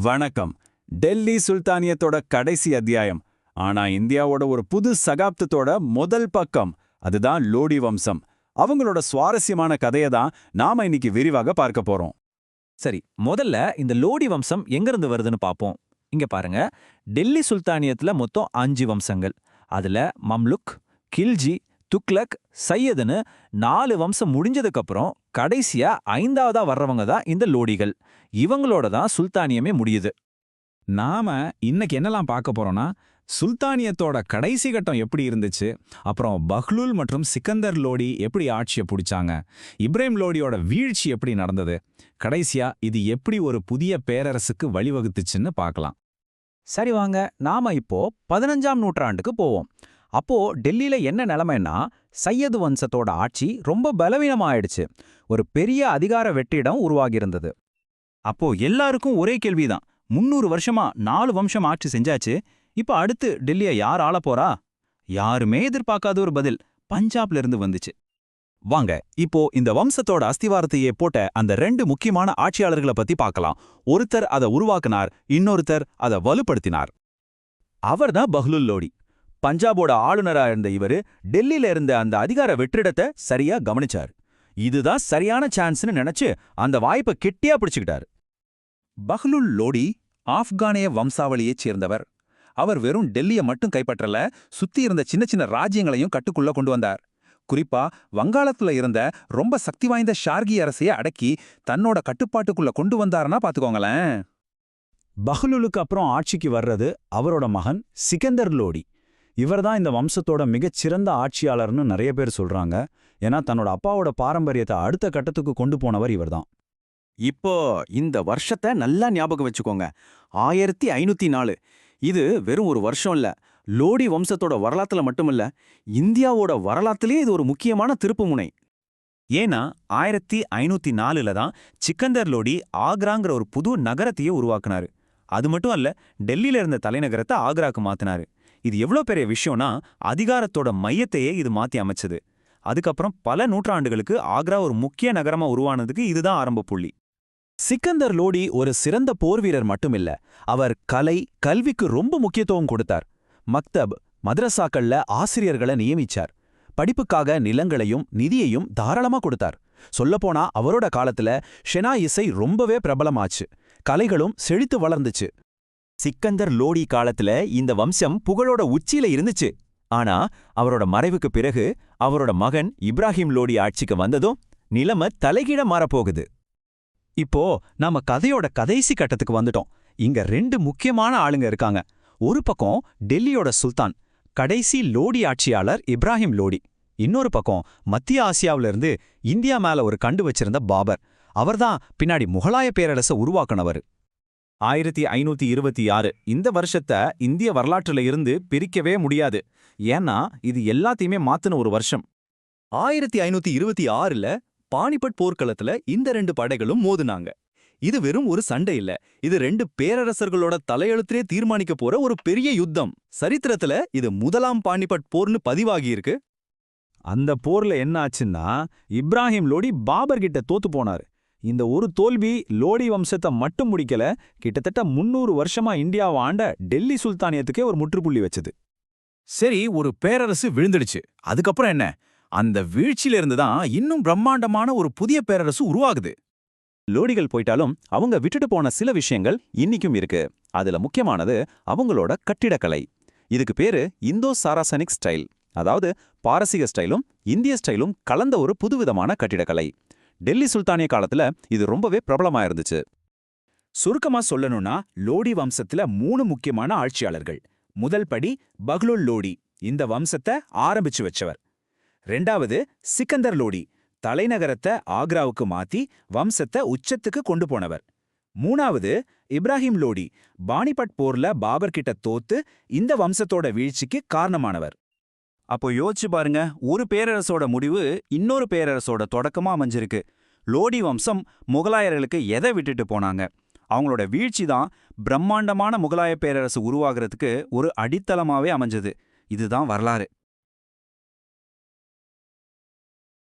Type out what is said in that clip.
வணக்கம். டெல்லி சுல்தானியத்தோட கடைசி அத்தியாயம். ஆனா இந்தியாவோட ஒரு புது சகாப்தத்தோட முதல் பக்கம். அதுதான் லோடி வம்சம். அவங்களோட சுவாரஸ்யமான கதையை தான் நாம இன்னைக்கு விரிவாக பார்க்க போறோம். சரி முதல்ல இந்த லோடி வம்சம் எங்கிருந்து வருதுன்னு பார்ப்போம் இங்க பாருங்க. டெல்லி சுல்தானியத்துல மொத்தம் அஞ்சு வம்சங்கள். அதுல மம்லுக் கில்ஜி துக்லக் சையதுன்னு நாலு வம்சம் முடிஞ்சதுக்கு அப்புறம் கடைசியா ஐந்தாவதா வர்றவங்க தான் இந்த லோடிகள். இவங்களோட தான் சுல்தானியமே முடியுது. நாம இன்னைக்கு என்னலாம் பார்க்க போறோம்னா சுல்தானியத்தோட கடைசி கட்டம் எப்படி இருந்துச்சு? அப்புறம் பஹ்லூல் மற்றும் சிக்கந்தர் லோடி எப்படி ஆட்சியை பிடிச்சாங்க? இப்ராஹிம் லோடியோட வீழ்ச்சி எப்படி நடந்தது? கடைசியா இது எப்படி ஒரு புதிய பேரரசுக்கு வழிவகுத்துச்சுன்னு பார்க்கலாம். சரி வாங்க நாம இப்போ பதினஞ்சாம் நூற்றாண்டுக்கு போவோம். அப்போ டெல்லியில என்ன நிலைமைன்னா சையது வம்சத்தோட ஆட்சி ரொம்ப பலவீனமாயிடுச்சு. ஒரு பெரிய அதிகார வெற்றிடம் உருவாகியிருந்தது. அப்போ எல்லாருக்கும் ஒரே கேள்விதான். முன்னூறு வருஷமா நாலு வம்சம் ஆட்சி செஞ்சாச்சு. இப்ப அடுத்து டெல்லிய யார் ஆள போறா? யாருமே எதிர்பார்க்காத ஒரு பதில் பஞ்சாப்ல இருந்து வந்துச்சு. வாங்க இப்போ இந்த வம்சத்தோட அஸ்திவாரத்தையே போட்ட அந்த ரெண்டு முக்கியமான ஆட்சியாளர்களை பத்தி பார்க்கலாம். ஒருத்தர் அதை உருவாக்குனார் இன்னொருத்தர் அதை வலுப்படுத்தினார். அவர்தான் பஹ்லுல் லோடி. பஞ்சாபோட ஆளுநரா இருந்த இவரு டெல்லியில இருந்த அந்த அதிகார வெற்றிடத்தை சரியா கவனிச்சார். இதுதான் சரியான சான்ஸ்னு நினைச்சு அந்த வாய்ப்பை கெட்டியா பிடிச்சுக்கிட்டார். பஹ்லுல் லோடி ஆப்கானிய வம்சாவளியைச் சேர்ந்தவர். அவர் வெறும் டெல்லிய மட்டும் கைப்பற்றல சுத்தி இருந்த சின்ன சின்ன ராஜ்யங்களையும் கட்டுக்குள்ள கொண்டு வந்தார். குறிப்பா வங்காளத்துல இருந்த ரொம்ப சக்தி வாய்ந்த ஷார்கி அரசைய அடக்கி தன்னோட கட்டுப்பாட்டுக்குள்ள கொண்டு வந்தாருன்னா பாத்துக்கோங்களேன். பஹ்லுலுக்கு அப்புறம் ஆட்சிக்கு வர்றது அவரோட மகன் சிக்கந்தர் லோடி. இவர்தான் இந்த வம்சத்தோட மிகச்சிறந்த ஆட்சியாளர்னு நிறைய பேர் சொல்றாங்க. ஏன்னா தன்னோட அப்பாவோட பாரம்பரியத்தை அடுத்த கட்டத்துக்கு கொண்டு போனவர் இவர்தான். இப்போ இந்த வருஷத்தை நல்லா ஞாபகம் வச்சுக்கோங்க. ஆயிரத்தி ஐநூத்தி நாலு. இது வெறும் ஒரு வருஷம் இல்ல. லோடி வம்சத்தோட வரலாற்றுல மட்டுமில்ல இந்தியாவோட வரலாற்றுலேயே இது ஒரு முக்கியமான திருப்புமுனை ஏன்னா ஆயிரத்தி ஐநூத்தி நாலுல தான் சிக்கந்தர் லோடி ஆக்ராங்கிற ஒரு புது நகரத்தையே உருவாக்குனாரு. அது மட்டும் அல்ல டெல்லியில இருந்த தலைநகரத்தை ஆக்ராக்கு மாத்தினாரு. இது எவ்வளோ பெரிய விஷயம்னா அதிகாரத்தோட மையத்தையே இது மாற்றி அமைச்சது. அதுக்கப்புறம் பல நூற்றாண்டுகளுக்கு ஆக்ரா ஒரு முக்கிய நகரமாக உருவானதுக்கு இதுதான் ஆரம்ப புள்ளி. சிக்கந்தர் லோடி ஒரு சிறந்த போர்வீரர் மட்டுமில்ல அவர் கலை கல்விக்கு ரொம்ப முக்கியத்துவம் கொடுத்தார். மக்தப் மதரசாக்கள்ல ஆசிரியர்களை நியமிச்சார். படிப்புக்காக நிலங்களையும் நிதியையும் தாராளமா கொடுத்தார். சொல்லப்போனா அவரோட காலத்துல ஷெனா இசை ரொம்பவே பிரபலமாச்சு. கலைகளும் செழித்து வளர்ந்துச்சு. சிக்கந்தர் லோடி காலத்துல இந்த வம்சம் புகழோட உச்சியில இருந்துச்சு. ஆனா அவரோட மறைவுக்கு பிறகு அவரோட மகன் இப்ராஹிம் லோடி ஆட்சிக்கு வந்ததும் நிலைமை தலைகீழ மாறப்போகுது. இப்போ நாம கதையோட கதைசி கட்டத்துக்கு வந்துட்டோம். இங்க ரெண்டு முக்கியமான ஆளுங்க இருக்காங்க. ஒரு பக்கம் டெல்லியோட சுல்தான் கடைசி லோடி ஆட்சியாளர் இப்ராஹிம் லோடி. இன்னொரு பக்கம் மத்திய ஆசியாவிலிருந்து இந்தியா மேல ஒரு கண்டு வச்சிருந்த பாபர். அவர்தான் பின்னாடி முகலாய பேரரச உருவாக்குனவர். ஆயிரத்தி ஐநூத்தி இருபத்தி ஆறு. இந்த வருஷத்தை இந்திய வரலாற்றுல இருந்து பிரிக்கவே முடியாது. ஏன்னா இது எல்லாத்தையுமே மாத்துன ஒரு வருஷம். ஆயிரத்தி ஐநூத்தி இருபத்தி ஆறுல பானிபட் போர்க்களத்துல இந்த ரெண்டு படைகளும் மோதுனாங்க. இது வெறும் ஒரு சண்டை இல்ல. இது ரெண்டு பேரரசர்களோட தலையெழுத்திலே தீர்மானிக்க போற ஒரு பெரிய யுத்தம். சரித்திரத்துல இது முதலாம் பாணிபட் போர்னு பதிவாகியிருக்கு. அந்த போர்ல என்ன ஆச்சுன்னா இப்ராஹிம் லோடி பாபர் கிட்ட தோத்து போனாரு. இந்த ஒரு தோல்வி லோடி வம்சத்தை மட்டும் முடிக்கல கிட்டத்தட்ட முன்னூறு வருஷமா இந்தியாவை ஆண்ட டெல்லி சுல்தானியத்துக்கே ஒரு முற்றுப்புள்ளி வச்சது. சரி ஒரு பேரரசு விழுந்துடுச்சு. அதுக்கப்புறம் என்ன? அந்த வீழ்ச்சியில இருந்து தான் இன்னும் பிரம்மாண்டமான ஒரு புதிய பேரரசு உருவாகுது. லோடிகள் போயிட்டாலும் அவங்க விட்டுட்டு போன சில விஷயங்கள் இன்னிக்கும் இருக்கு. அதுல முக்கியமானது அவங்களோட கட்டிடக்கலை. இதுக்கு பேரு இந்தோ சாராசனிக் ஸ்டைல். அதாவது பாரசீக ஸ்டைலும் இந்திய ஸ்டைலும் கலந்த ஒரு புதுவிதமான கட்டிடக்கலை. டெல்லி சுல்தானிய காலத்துல இது ரொம்பவே பிரபலமா இருந்துச்சு. சுருக்கமா சொல்லணும்னா லோடி வம்சத்துல மூணு முக்கியமான ஆட்சியாளர்கள். முதல் படி பஹ்லுல் லோடி. இந்த வம்சத்தை ஆரம்பிச்சு வச்சவர். ரெண்டாவது சிக்கந்தர் லோடி. தலைநகரத்தை ஆக்ராவுக்கு மாத்தி வம்சத்தை உச்சத்துக்கு கொண்டு போனவர். மூணாவது இப்ராஹிம் லோடி. பானிபட் போர்ல பாபர் கிட்ட தோத்து இந்த வம்சத்தோட வீழ்ச்சிக்கு காரணமானவர். அப்போ யோசிச்சு பாருங்க ஒரு பேரரசோட முடிவு இன்னொரு பேரரசோட தொடக்கமா அமைஞ்சிருக்கு. லோடி வம்சம் முகலாயர்களுக்கு எதை விட்டுட்டு போனாங்க? அவங்களோட வீழ்ச்சி தான் பிரம்மாண்டமான முகலாய பேரரசு உருவாகிறதுக்கு ஒரு அடித்தளமாவே அமைஞ்சது. இதுதான் வரலாறு.